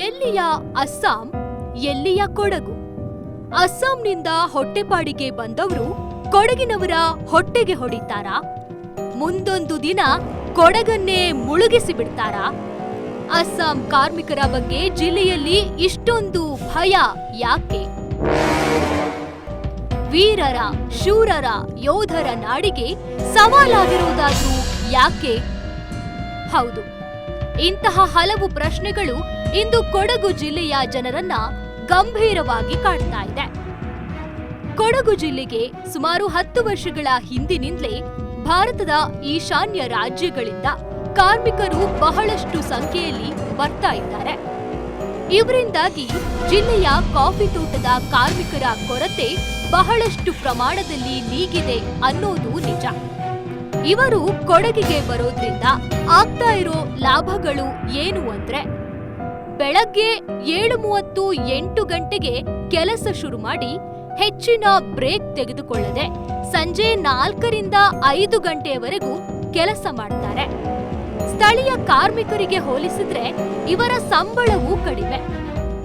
ಅಸ್ಸಾಂ, ಎಲ್ಲಿಯ ಕೊಡಗು? ಅಸ್ಸಾಂನಿಂದ ಹೊಟ್ಟೆಪಾಡಿಗೆ ಬಂದವರು ಕೊಡಗಿನವರ ಹೊಟ್ಟೆಗೆ ಹೊಡಿತಾರಾ? ಮುಂದೊಂದು ದಿನ ಕೊಡಗನ್ನೇ ಮುಳುಗಿಸಿ ಬಿಡ್ತಾರಾ? ಅಸ್ಸಾಂ ಕಾರ್ಮಿಕರ ಬಗ್ಗೆ ಜಿಲ್ಲೆಯಲ್ಲಿ ಇಷ್ಟೊಂದು ಭಯ ಯಾಕೆ? ವೀರರ, ಶೂರರ, ಯೋಧರ ನಾಡಿಗೆ ಸವಾಲಾಗಿರುವುದಾದ್ರೂ ಯಾಕೆ? ಹೌದು ಇಂತಹ ಹಲವು ಪ್ರಶ್ನೆಗಳು ಇಂದು ಕೊಡಗು ಜಿಲ್ಲೆಯ ಜನರನ್ನ ಗಂಭೀರವಾಗಿ ಕಾಡ್ತಾ ಇದೆ. ಕೊಡಗು ಜಿಲ್ಲೆಗೆ ಸುಮಾರು ಹತ್ತು ವರ್ಷಗಳ ಹಿಂದಿನಿಂದಲೇ ಭಾರತದ ಈಶಾನ್ಯ ರಾಜ್ಯಗಳಿಂದ ಕಾರ್ಮಿಕರು ಬಹಳಷ್ಟು ಸಂಖ್ಯೆಯಲ್ಲಿ ಬರ್ತಾ ಇದ್ದಾರೆ. ಇವರಿಂದಾಗಿ ಜಿಲ್ಲೆಯ ಕಾಫಿ ತೋಟದ ಕಾರ್ಮಿಕರ ಕೊರತೆ ಬಹಳಷ್ಟು ಪ್ರಮಾಣದಲ್ಲಿ ನೀಗಿದೆ ಅನ್ನೋದು ನಿಜ. ಇವರು ಕೊಡಗಿಗೆ ಬರೋದ್ರಿಂದ ಆಗ್ತಾ ಇರೋ ಲಾಭಗಳು ಏನು ಅಂದ್ರೆ ಬೆಳಗ್ಗೆ ಏಳು ಮೂವತ್ತು ಎಂಟು ಗಂಟೆಗೆ ಕೆಲಸ ಶುರು ಮಾಡಿ ಹೆಚ್ಚಿನ ಬ್ರೇಕ್ ತೆಗೆದುಕೊಳ್ಳದೆ ಸಂಜೆ ನಾಲ್ಕರಿಂದ ಐದು ಗಂಟೆಯವರೆಗೂ ಕೆಲಸ ಮಾಡ್ತಾರೆ. ಸ್ಥಳೀಯ ಕಾರ್ಮಿಕರಿಗೆ ಹೋಲಿಸಿದ್ರೆ ಇವರ ಸಂಬಳವೂ ಕಡಿಮೆ.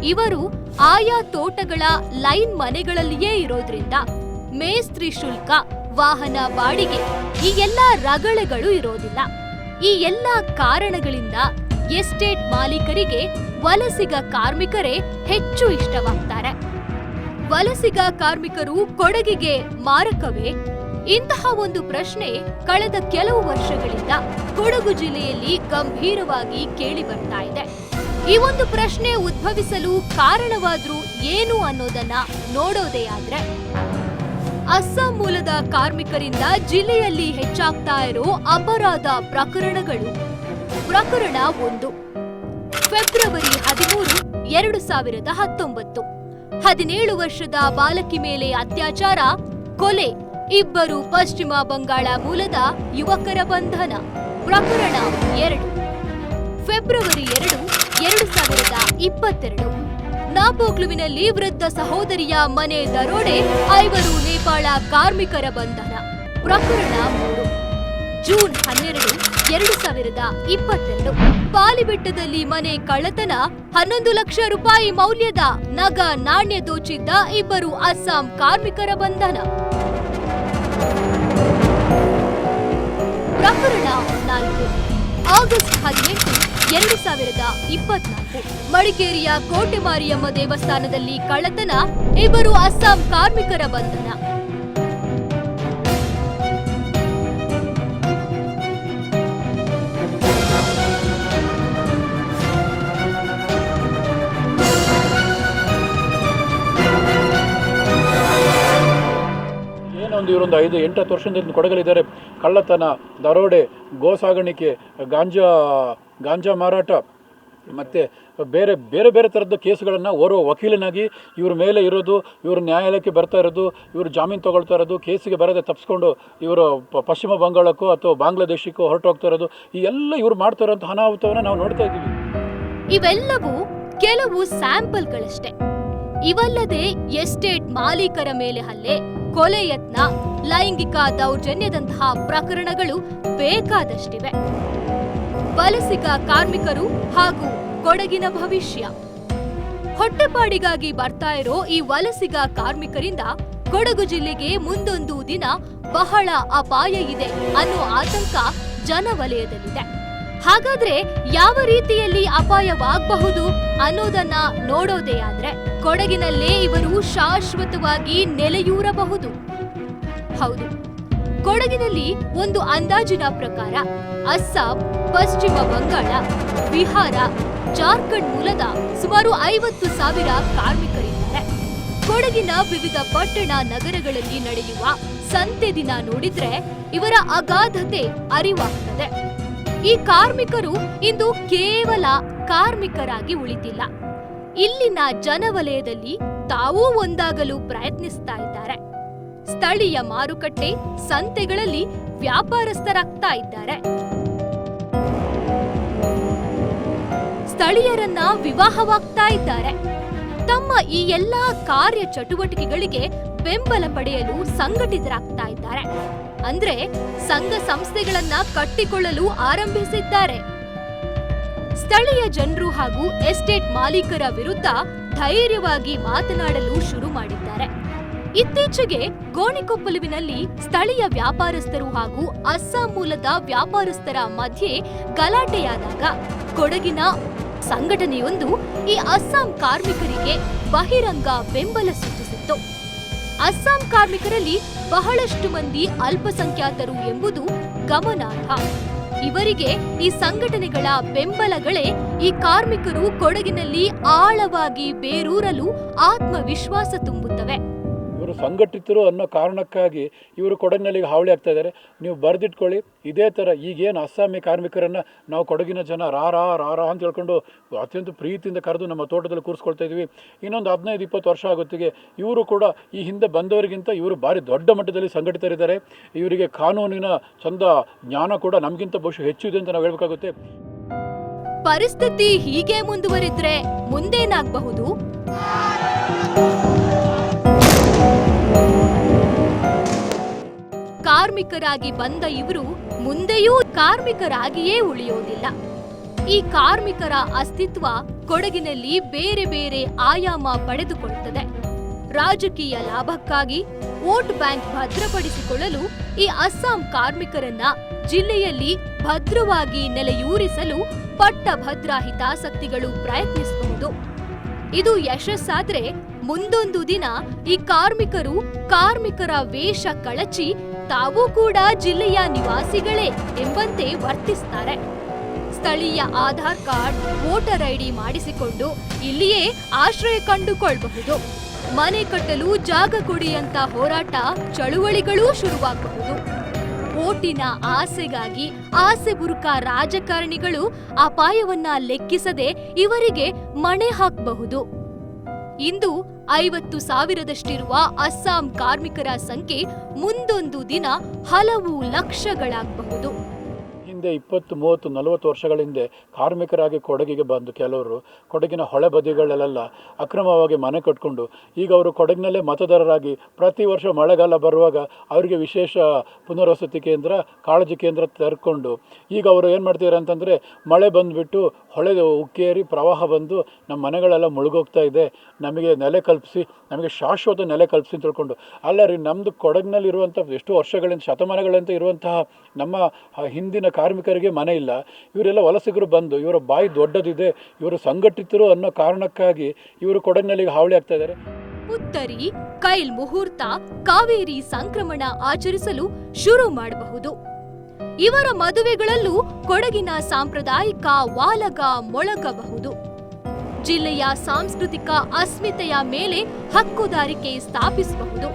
ಇವರು ಆಯಾ ತೋಟಗಳ ಲೈನ್ ಮನೆಗಳಲ್ಲಿಯೇ ಇರೋದ್ರಿಂದ ಮೇಸ್ತ್ರಿ ಶುಲ್ಕ ವಾಹನ ಬಾಡಿಗೆ ಈ ಎಲ್ಲ ರಗಳೆಗಳು ಇರೋದಿಲ್ಲ. ಈ ಎಲ್ಲ ಕಾರಣಗಳಿಂದ ಎಸ್ಟೇಟ್ ಮಾಲೀಕರಿಗೆ ವಲಸಿಗ ಕಾರ್ಮಿಕರೇ ಹೆಚ್ಚು ಇಷ್ಟವಾಗ್ತಾರೆ. ವಲಸಿಗ ಕಾರ್ಮಿಕರು ಕೊಡಗಿಗೆ ಮಾರಕವೇ? ಇಂತಹ ಒಂದು ಪ್ರಶ್ನೆ ಕಳೆದ ಕೆಲವು ವರ್ಷಗಳಿಂದ ಕೊಡಗು ಜಿಲ್ಲೆಯಲ್ಲಿ ಗಂಭೀರವಾಗಿ ಕೇಳಿ ಬರ್ತಾ ಇದೆ. ಈ ಒಂದು ಪ್ರಶ್ನೆ ಉದ್ಭವಿಸಲು ಕಾರಣವಾದ್ರೂ ಏನು ಅನ್ನೋದನ್ನ ನೋಡೋದೇ ಆದ್ರೆ ಅಸ್ಸಾಂ ಮೂಲದ ಕಾರ್ಮಿಕರಿಂದ ಜಿಲ್ಲೆಯಲ್ಲಿ ಹೆಚ್ಚಾಗ್ತಾ ಇರೋ ಅಪರಾಧ ಪ್ರಕರಣಗಳು. ಪ್ರಕರಣ ಒಂದು. ಫೆಬ್ರವರಿ ಹದಿಮೂರು, ಎರಡು ಸಾವಿರದ ಹತ್ತೊಂಬತ್ತು. ಹದಿನೇಳು ವರ್ಷದ ಬಾಲಕಿ ಮೇಲೆ ಅತ್ಯಾಚಾರ, ಕೊಲೆ. ಇಬ್ಬರು ಪಶ್ಚಿಮ ಬಂಗಾಳ ಮೂಲದ ಯುವಕರ ಬಂಧನ. ಪ್ರಕರಣ ಎರಡು. ಫೆಬ್ರವರಿ ಎರಡು ಎರಡು ಸಾವಿರದ ಇಪ್ಪತ್ತೆರಡು. ನಾಪೋಕ್ಲುವಿನಲ್ಲಿ ವೃದ್ಧ ಸಹೋದರಿಯ ಮನೆ ದರೋಡೆ, ಐವರು ನೇಪಾಳ ಕಾರ್ಮಿಕರ ಬಂಧನ. ಪ್ರಕರಣ ಮೂರು. ಜೂನ್ ಹನ್ನೆರಡು, ಎರಡು ಸಾವಿರದ ಇಪ್ಪತ್ತೆರಡು. ಪಾಲಿಬೆಟ್ಟದಲ್ಲಿ ಮನೆ ಕಳ್ಳತನ, ಹನ್ನೊಂದು ಲಕ್ಷ ರೂಪಾಯಿ ಮೌಲ್ಯದ ನಗ ನಾಣ್ಯ ದೋಚಿದ್ದ ಇಬ್ಬರು ಅಸ್ಸಾಂ ಕಾರ್ಮಿಕರ ಬಂಧನ. ಪ್ರಕರಣ ನಾಲ್ಕು. ಆಗಸ್ಟ್ ಹದಿನೆಂಟು ಎರಡು ಸಾವಿರದ ಇಪ್ಪತ್ನಾಲ್ಕು ಮಡಿಕೇರಿಯ ಕೋಟೆ ಮಾರಿಯಮ್ಮ ದೇವಸ್ಥಾನದಲ್ಲಿ ಕಳ್ಳತನ, ಇಬ್ಬರು ಅಸ್ಸಾಂ ಕಾರ್ಮಿಕರ ಬಂಧನ. ಒಂದು ಇವರೊಂದು ಐದು, ಎಂಟತ್ತು ವರ್ಷದಿಂದ ಕೊಡಗಲಿದ್ದಾರೆ. ಕಳ್ಳತನ, ದರೋಡೆ ಗೋ ಸಾಗಾಣಿಕೆ ಗಾಂಜಾ ಗಾಂಜಾ ಮಾರಾಟ ಮತ್ತು ಬೇರೆ ಬೇರೆ ಬೇರೆ ಥರದ ಕೇಸುಗಳನ್ನು ಓರ್ವ ವಕೀಲನಾಗಿ ಇವ್ರ ಮೇಲೆ ಇರೋದು, ಇವರು ನ್ಯಾಯಾಲಯಕ್ಕೆ ಬರ್ತಾ ಇರೋದು, ಇವರು ಜಾಮೀನು ತೊಗೊಳ್ತಾ ಇರೋದು, ಕೇಸಿಗೆ ಬರದೆ ತಪ್ಪಿಸ್ಕೊಂಡು ಇವರು ಪಶ್ಚಿಮ ಬಂಗಾಳಕ್ಕೂ ಅಥವಾ ಬಾಂಗ್ಲಾದೇಶಕ್ಕೋ ಹೊರಟೋಗ್ತಾ ಇರೋದು, ಈ ಎಲ್ಲ ಇವ್ರು ಮಾಡ್ತಾ ಇರೋಂಥ ಅನಾಹುತವನ್ನು ನಾವು ನೋಡ್ತಾ ಇದ್ದೀವಿ. ಇವೆಲ್ಲವೂ ಕೆಲವು ಸ್ಯಾಂಪಲ್ಗಳಷ್ಟೇ. ಇವಲ್ಲದೆ ಎಸ್ಟೇಟ್ ಮಾಲೀಕರ ಮೇಲೆ ಹಲ್ಲೆ, ಕೊಲೆ ಯತ್ನ, ಲೈಂಗಿಕ ದೌರ್ಜನ್ಯದಂತಹ ಪ್ರಕರಣಗಳು ಬೇಕಾದಷ್ಟಿವೆ. ವಲಸಿಗ ಕಾರ್ಮಿಕರು ಹಾಗೂ ಕೊಡಗಿನ ಭವಿಷ್ಯ. ಹೊಟ್ಟೆಪಾಡಿಗಾಗಿ ಬರ್ತಾ ಇರೋ ಈ ವಲಸಿಗ ಕಾರ್ಮಿಕರಿಂದ ಕೊಡಗು ಜಿಲ್ಲೆಗೆ ಮುಂದೊಂದು ದಿನ ಬಹಳ ಅಪಾಯ ಇದೆ ಅನ್ನೋ ಆತಂಕ ಜನವಲಯದಲ್ಲಿದೆ. ಹಾಗಾದ್ರೆ ಯಾವ ರೀತಿಯಲ್ಲಿ ಅಪಾಯವಾಗಬಹುದು ಅನ್ನೋದನ್ನ ನೋಡೋದೇ ಆದ್ರೆ ಕೊಡಗಿನಲ್ಲೇ ಇವರು ಶಾಶ್ವತವಾಗಿ ನೆಲೆಯೂರಬಹುದು. ಹೌದು. ಕೊಡಗಿನಲ್ಲಿ ಒಂದು ಅಂದಾಜಿನ ಪ್ರಕಾರ ಅಸ್ಸಾಂ, ಪಶ್ಚಿಮ ಬಂಗಾಳ, ಬಿಹಾರ, ಜಾರ್ಖಂಡ್ ಮೂಲದ ಸುಮಾರು ಐವತ್ತು ಸಾವಿರ ಕಾರ್ಮಿಕರಿದ್ದಾರೆ. ಕೊಡಗಿನ ವಿವಿಧ ಪಟ್ಟಣ ನಗರಗಳಲ್ಲಿ ನಡೆಯುವ ಸಂತೆ ದಿನ ನೋಡಿದ್ರೆ ಇವರ ಅಗಾಧತೆ ಅರಿವಾಗ್ತದೆ. ಈ ಕಾರ್ಮಿಕರು ಇಂದು ಕೇವಲ ಕಾರ್ಮಿಕರಾಗಿ ಉಳಿದಿಲ್ಲ. ಇಲ್ಲಿನ ಜನವಲಯದಲ್ಲಿ ತಾವೂ ಒಂದಾಗಲು ಪ್ರಯತ್ನಿಸ್ತಾ ಇದ್ದಾರೆ. ಸ್ಥಳೀಯ ಮಾರುಕಟ್ಟೆ ಸಂತೆಗಳಲ್ಲಿ ವ್ಯಾಪಾರಸ್ಥರಾಗ್ತಾ ಇದ್ದಾರೆ. ಸ್ಥಳೀಯರನ್ನ ವಿವಾಹವಾಗ್ತಾ ಇದ್ದಾರೆ. ತಮ್ಮ ಈ ಎಲ್ಲಾ ಕಾರ್ಯ ಚಟುವಟಿಕೆಗಳಿಗೆ ಬೆಂಬಲ ಪಡೆಯಲು ಸಂಘಟಿತರಾಗ್ತಾ ಇದ್ದಾರೆ. ಅಂದ್ರೆ ಸಂಘ ಸಂಸ್ಥೆಗಳನ್ನ ಕಟ್ಟಿಕೊಳ್ಳಲು ಆರಂಭಿಸಿದ್ದಾರೆ. ಸ್ಥಳೀಯ ಜನರು ಹಾಗೂ ಎಸ್ಟೇಟ್ ಮಾಲೀಕರ ವಿರುದ್ಧ ಧೈರ್ಯವಾಗಿ ಮಾತನಾಡಲು ಶುರು ಮಾಡಿದ್ದಾರೆ. ಇತ್ತೀಚೆಗೆ ಗೋಣಿಕೊಪ್ಪಲುವಿನಲ್ಲಿ ಸ್ಥಳೀಯ ವ್ಯಾಪಾರಸ್ಥರು ಹಾಗೂ ಅಸ್ಸಾಂ ಮೂಲದ ವ್ಯಾಪಾರಸ್ಥರ ಮಧ್ಯೆ ಗಲಾಟೆಯಾದಾಗ ಕೊಡಗಿನ ಸಂಘಟನೆಯೊಂದು ಈ ಅಸ್ಸಾಂ ಕಾರ್ಮಿಕರಿಗೆ ಬಹಿರಂಗ ಬೆಂಬಲ ಸೂಚಿಸಿತ್ತು. ಅಸ್ಸಾಂ ಕಾರ್ಮಿಕರಲ್ಲಿ ಬಹಳಷ್ಟು ಮಂದಿ ಅಲ್ಪಸಂಖ್ಯಾತರು ಎಂಬುದು ಗಮನಾರ್ಹ. ಇವರಿಗೆ ಈ ಸಂಘಟನೆಗಳ ಬೆಂಬಲಗಳೇ ಈ ಕಾರ್ಮಿಕರು ಕೊಡಗಿನಲ್ಲಿ ಆಳವಾಗಿ ಬೇರೂರಲು ಆತ್ಮವಿಶ್ವಾಸ ತುಂಬುತ್ತವೆ. ಇವರು ಸಂಘಟಿತರು ಅನ್ನೋ ಕಾರಣಕ್ಕಾಗಿ ಇವರು ಕೊಡಗಿನಲ್ಲಿಗೆ ಹಾವಳಿ ಆಗ್ತಾ ಇದ್ದಾರೆ. ನೀವು ಬರೆದಿಟ್ಕೊಳ್ಳಿ. ಇದೇ ಥರ ಈಗೇನು ಅಸ್ಸಾಮಿ ಕಾರ್ಮಿಕರನ್ನು ನಾವು ಕೊಡಗಿನ ಜನ ರಾ ರಾ ರಾ ರಾ ಅಂತ ಹೇಳ್ಕೊಂಡು ಅತ್ಯಂತ ಪ್ರೀತಿಯಿಂದ ಕರೆದು ನಮ್ಮ ತೋಟದಲ್ಲಿ ಕೂರಿಸ್ಕೊಳ್ತಾ ಇದ್ದೀವಿ ಇನ್ನೊಂದು ಹದಿನೈದು, ಇಪ್ಪತ್ತು ವರ್ಷ ಆಗುತ್ತಿಗೆ ಇವರು ಕೂಡ ಈ ಹಿಂದೆ ಬಂದವರಿಗಿಂತ ಇವರು ಭಾರಿ ದೊಡ್ಡ ಮಟ್ಟದಲ್ಲಿ ಸಂಘಟಿತರಿದ್ದಾರೆ. ಇವರಿಗೆ ಕಾನೂನಿನ ಚಂದ ಜ್ಞಾನ ಕೂಡ ನಮಗಿಂತ ಬಹುಶಃ ಹೆಚ್ಚು ಇದೆ ಅಂತ ನಾವು ಹೇಳಬೇಕಾಗುತ್ತೆ. ಪರಿಸ್ಥಿತಿ ಹೀಗೆ ಮುಂದುವರಿದ್ರೆ ಮುಂದೇನಾಗಬಹುದು? ಕಾರ್ಮಿಕರಾಗಿ ಬಂದ ಇವರು ಮುಂದೆಯೂ ಕಾರ್ಮಿಕರಾಗಿಯೇ ಉಳಿಯೋದಿಲ್ಲ ಈ ಕಾರ್ಮಿಕರ ಅಸ್ತಿತ್ವ ಕೊಡಗಿನಲ್ಲಿ ಬೇರೆ ಬೇರೆ ಆಯಾಮ ಪಡೆದುಕೊಳ್ಳುತ್ತದೆ. ರಾಜಕೀಯ ಲಾಭಕ್ಕಾಗಿ ವೋಟ್ ಬ್ಯಾಂಕ್ ಭದ್ರಪಡಿಸಿಕೊಳ್ಳಲು ಈ ಅಸ್ಸಾಂ ಕಾರ್ಮಿಕರನ್ನ ಜಿಲ್ಲೆಯಲ್ಲಿ ಭದ್ರವಾಗಿ ನೆಲೆಯೂರಿಸಲು ಪಟ್ಟಭದ್ರ ಹಿತಾಸಕ್ತಿಗಳು ಪ್ರಯತ್ನಿಸಬಹುದು. ಇದು ಯಶಸ್ಸಾದ್ರೆ ಮುಂದೊಂದು ದಿನ ಈ ಕಾರ್ಮಿಕರು ಕಾರ್ಮಿಕರ ವೇಷ ಕಳಚಿ ತಾವೂ ಕೂಡ ಜಿಲ್ಲೆಯ ನಿವಾಸಿಗಳೇ ಎಂಬಂತೆ ವರ್ತಿಸ್ತಾರೆ. ಸ್ಥಳೀಯ ಆಧಾರ್ ಕಾರ್ಡ್, ವೋಟರ್ ಐಡಿ ಮಾಡಿಸಿಕೊಂಡು ಇಲ್ಲಿಯೇ ಆಶ್ರಯ ಕಂಡುಕೊಳ್ಳಬಹುದು ಮನೆ ಕಟ್ಟಲು ಜಾಗ ಕೊಡಿ ಅಂತ ಹೋರಾಟ ಚಳುವಳಿಗಳೂ ಶುರುವಾಗಬಹುದು. ಓಟಿನ ಆಸೆಗಾಗಿ ಆಸೆ ಬುರುಕ ರಾಜಕಾರಣಿಗಳು ಅಪಾಯವನ್ನ ಲೆಕ್ಕಿಸದೆ ಇವರಿಗೆ ಮಣೆ ಹಾಕಬಹುದು. ಇಂದು ಐವತ್ತು ಸಾವಿರದಷ್ಟಿರುವ ಅಸ್ಸಾಂ ಕಾರ್ಮಿಕರ ಸಂಖ್ಯೆ ಮುಂದೊಂದು ದಿನ ಹಲವು ಲಕ್ಷಗಳಾಗಬಹುದು. ಹಿಂದೆ ಇಪ್ಪತ್ತು, ಮೂವತ್ತು, ನಲವತ್ತು ವರ್ಷಗಳ ಹಿಂದೆ ಕಾರ್ಮಿಕರಾಗಿ ಕೊಡಗಿಗೆ ಬಂದು ಕೆಲವರು ಕೊಡಗಿನ ಹೊಳೆ ಬದಿಗಳಲ್ಲೆಲ್ಲ ಅಕ್ರಮವಾಗಿ ಮನೆ ಕಟ್ಕೊಂಡು, ಈಗ ಅವರು ಕೊಡಗಿನಲ್ಲೇ ಮತದಾರರಾಗಿ ಪ್ರತಿ ವರ್ಷ ಮಳೆಗಾಲ ಬರುವಾಗ ಅವರಿಗೆ ವಿಶೇಷ ಪುನರ್ವಸತಿ ಕೇಂದ್ರ, ಕಾಳಜಿ ಕೇಂದ್ರ ತೆರ್ಕೊಂಡು, ಈಗ ಅವರು ಏನು ಮಾಡ್ತಿದ್ದಾರೆ ಅಂತಂದರೆ ಮಳೆ ಬಂದುಬಿಟ್ಟು ಹೊಳೆ ಉಕ್ಕೇರಿ ಪ್ರವಾಹ ಬಂದು ನಮ್ಮ ಮನೆಗಳೆಲ್ಲ ಮುಳುಗೋಗ್ತಾ ಇದೆ, ನಮಗೆ ನೆಲೆ ಕಲ್ಪಿಸಿ, ನಮಗೆ ಶಾಶ್ವತ ನೆಲೆ ಕಲ್ಪಿಸಿ ಅಂತ ತಿಳ್ಕೊಂಡು, ಅಲ್ಲ ರೀ ನಮ್ಮದು ಕೊಡಗಿನಲ್ಲಿರುವಂಥ ಎಷ್ಟು ವರ್ಷಗಳಿಂದ ಶತಮಾನಗಳಿಂದ ಇರುವಂತಹ ನಮ್ಮ ಹಿಂದಿನ ಹಿಂದಿನ ಕಾರ್ಮಿಕರಿಗೆ ಮನೆ ಇಲ್ಲ. ಇವರೆಲ್ಲ ವಲಸಿಗರು ಬಂದು, ಇವರ ಬಾಯಿ ದೊಡ್ಡದಿದೆ, ಇವರು ಸಂಘಟಿತರು ಅನ್ನೋ ಕಾರಣಕ್ಕಾಗಿ ಇವರು ಕೊಡಗಿನಲ್ಲಿಗೆ ಹಾವಳಿ ಆಗ್ತಾ ಇದ್ದಾರೆ. ಉತ್ತರಿ, ಕೈಲ್ ಮುಹೂರ್ತ, ಕಾವೇರಿ ಸಂಕ್ರಮಣ ಆಚರಿಸಲು ಶುರು ಮಾಡಬಹುದು. ಇವರ ಮದುವೆಗಳಲ್ಲೂ ಕೊಡಗಿನ ಸಾಂಪ್ರದಾಯಿಕ ವಾಲಗ ಮೊಳಗಬಹುದು. ಜಿಲ್ಲೆಯ ಸಾಂಸ್ಕೃತಿಕ ಅಸ್ಮಿತೆಯ ಮೇಲೆ ಹಕ್ಕುದಾರಿಕೆ ಸ್ಥಾಪಿಸಬಹುದು.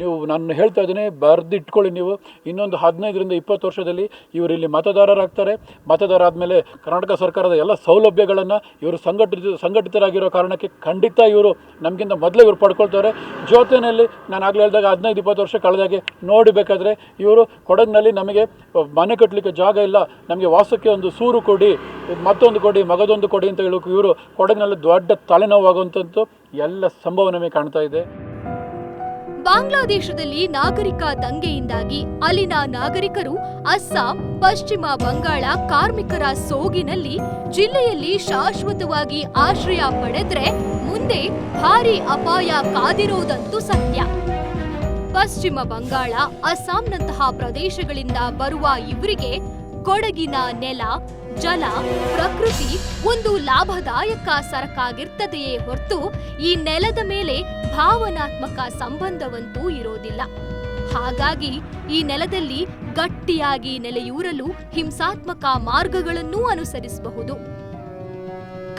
ನೀವು ನಾನು ಹೇಳ್ತಾ ಇದ್ದೀನಿ, ಬರೆದಿಟ್ಕೊಳ್ಳಿ ನೀವು. ಇನ್ನೊಂದು ಹದಿನೈದರಿಂದ ಇಪ್ಪತ್ತು ವರ್ಷದಲ್ಲಿ ಇವರು ಇಲ್ಲಿ ಮತದಾರರಾಗ್ತಾರೆ. ಮತದಾರ ಆದಮೇಲೆ ಕರ್ನಾಟಕ ಸರ್ಕಾರದ ಎಲ್ಲ ಸೌಲಭ್ಯಗಳನ್ನು ಇವರು ಸಂಘಟಿತ, ಸಂಘಟಿತರಾಗಿರೋ ಕಾರಣಕ್ಕೆ ಖಂಡಿತ ಇವರು ನಮಗಿಂತ ಮೊದಲೇ ಇವರು ಪಡ್ಕೊಳ್ತಾರೆ. ಜೊತೆಯಲ್ಲಿ ನಾನು ಆಗಲೇ ಹೇಳಿದಾಗ ಹದಿನೈದು, ಇಪ್ಪತ್ತು ವರ್ಷ ಕಳೆದಾಗೆ ನೋಡಬೇಕಾದ್ರೆ ಇವರು ಕೊಡಗಿನಲ್ಲಿ ನಮಗೆ ಮನೆ ಕಟ್ಟಲಿಕ್ಕೆ ಜಾಗ ಇಲ್ಲ. ನಮಗೆ ವಾಸಕ್ಕೆ ಒಂದು ಸೂರು ಕೊಡಿ, ಮತ್ತೊಂದು ಕೊಡಿ, ಮಗದೊಂದು ಕೊಡಿ ಅಂತ ಹೇಳೋಕೆ ಇವರು ಕೊಡಗಿನಲ್ಲಿ ದೊಡ್ಡ ತಲೆನೋವಾಗುವಂಥದ್ದು ಎಲ್ಲ ಸಂಭವ ನಮಗೆ ಕಾಣ್ತಾ ಇದೆ. ಬಾಂಗ್ಲಾದೇಶದಲ್ಲಿ ನಾಗರಿಕ ದಂಗೆಯಿಂದಾಗಿ ಅಲ್ಲಿನ ನಾಗರಿಕರು ಅಸ್ಸಾಂ, ಪಶ್ಚಿಮ ಬಂಗಾಳ ಕಾರ್ಮಿಕರ ಸೋಗಿನಲ್ಲಿ ಜಿಲ್ಲೆಯಲ್ಲಿ ಶಾಶ್ವತವಾಗಿ ಆಶ್ರಯ ಪಡೆದ್ರೆ ಮುಂದೆ ಭಾರಿ ಅಪಾಯ ಕಾದಿರೋದಂತೂ ಸತ್ಯ. ಪಶ್ಚಿಮ ಬಂಗಾಳ, ಅಸ್ಸಾಂನಂತಹ ಪ್ರದೇಶಗಳಿಂದ ಬರುವ ಇವರಿಗೆ ಕೊಡಗಿನ ನೆಲ ಜಲ, ಪ್ರಕೃತಿ ಒಂದು ಲಾಭದಾಯಕ ಸರಕಾಗಿರ್ತದೆಯೇ ಹೊರತು ಈ ನೆಲದ ಮೇಲೆ ಭಾವನಾತ್ಮಕ ಸಂಬಂಧವಂತೂ ಇರೋದಿಲ್ಲ. ಹಾಗಾಗಿ ಈ ನೆಲದಲ್ಲಿ ಗಟ್ಟಿಯಾಗಿ ನೆಲೆಯೂರಲು ಹಿಂಸಾತ್ಮಕ ಮಾರ್ಗಗಳನ್ನೂ ಅನುಸರಿಸಬಹುದು.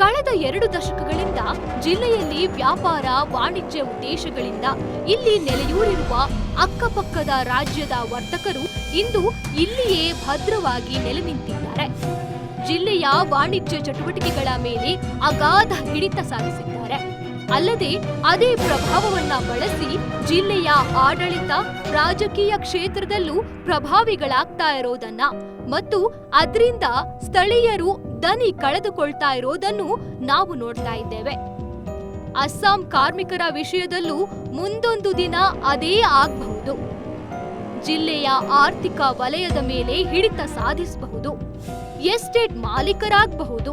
ಕಳೆದ ಎರಡು ದಶಕಗಳಿಂದ ಜಿಲ್ಲೆಯಲ್ಲಿ ವ್ಯಾಪಾರ, ವಾಣಿಜ್ಯ ಉದ್ದೇಶಗಳಿಂದ ಇಲ್ಲಿ ನೆಲೆಯೂರಿರುವ ಅಕ್ಕಪಕ್ಕದ ರಾಜ್ಯದ ವರ್ತಕರು ಇಂದು ಇಲ್ಲಿಯೇ ಭದ್ರವಾಗಿ ನೆಲೆ ನಿಂತಿದ್ದಾರೆ. ಜಿಲ್ಲೆಯ ವಾಣಿಜ್ಯ ಚಟುವಟಿಕೆಗಳ ಮೇಲೆ ಅಗಾಧ ಹಿಡಿತ ಸಾಧಿಸಿದ್ದಾರೆ. ಅಲ್ಲದೆ ಅದೇ ಪ್ರಭಾವವನ್ನ ಬಳಸಿ ಜಿಲ್ಲೆಯ ಆಡಳಿತ ರಾಜಕೀಯ ಕ್ಷೇತ್ರದಲ್ಲೂ ಪ್ರಭಾವಿಗಳಾಗ್ತಾ ಇರೋದನ್ನ ಮತ್ತು ಅದರಿಂದ ಸ್ಥಳೀಯರು ದನಿ ಕಳೆದುಕೊಳ್ತಾ ಇರೋದನ್ನು ನಾವು ನೋಡ್ತಾ ಇದ್ದೇವೆ. ಅಸ್ಸಾಂ ಕಾರ್ಮಿಕರ ವಿಷಯದಲ್ಲೂ ಮುಂದೊಂದು ದಿನ ಅದೇ ಆಗಬಹುದು. ಜಿಲ್ಲೆಯ ಆರ್ಥಿಕ ವಲಯದ ಮೇಲೆ ಹಿಡಿತ ಸಾಧಿಸಬಹುದು. ಎಸ್ಟೇಟ್ ಮಾಲೀಕರಾಗಬಹುದು.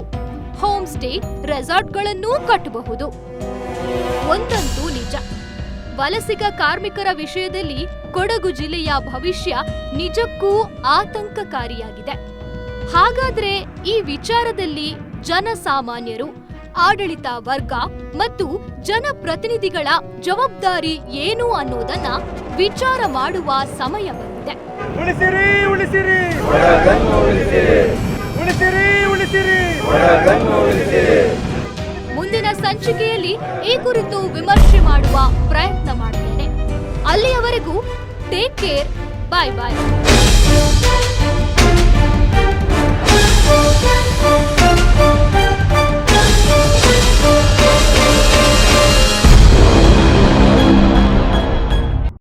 ಹೋಮ್ ಸ್ಟೇ ರೆಸಾರ್ಟ್ಗಳನ್ನೂ ಕಟ್ಟಬಹುದು. ಒಂದಂತೂ ನಿಜ. ವಲಸಿಗ ಕಾರ್ಮಿಕರ ವಿಷಯದಲ್ಲಿ ಕೊಡಗು ಜಿಲ್ಲೆಯ ಭವಿಷ್ಯ ನಿಜಕ್ಕೂ ಆತಂಕಕಾರಿಯಾಗಿದೆ. ಹಾಗಾದ್ರೆ ಈ ವಿಚಾರದಲ್ಲಿ ಜನಸಾಮಾನ್ಯರು ಆಡಳಿತ ವರ್ಗ ಮತ್ತು ಜನಪ್ರತಿನಿಧಿಗಳ ಜವಾಬ್ದಾರಿ ಏನು ಅನ್ನೋದನ್ನ ವಿಚಾರ ಮಾಡುವ ಸಮಯ ಬಂದಿದೆ. ಉಳಿಸಿರಿ ಉಳಿಸಿರಿ. ಮುಂದಿನ ಸಂಚಿಕೆಯಲ್ಲಿ ಈ ಕುರಿತು ವಿಮರ್ಶೆ ಮಾಡುವ ಪ್ರಯತ್ನ ಮಾಡುತ್ತೇನೆ. ಅಲ್ಲಿಯವರೆಗೂ ಟೇಕ್ ಕೇರ್ ಬಾಯ್ ಬಾಯ್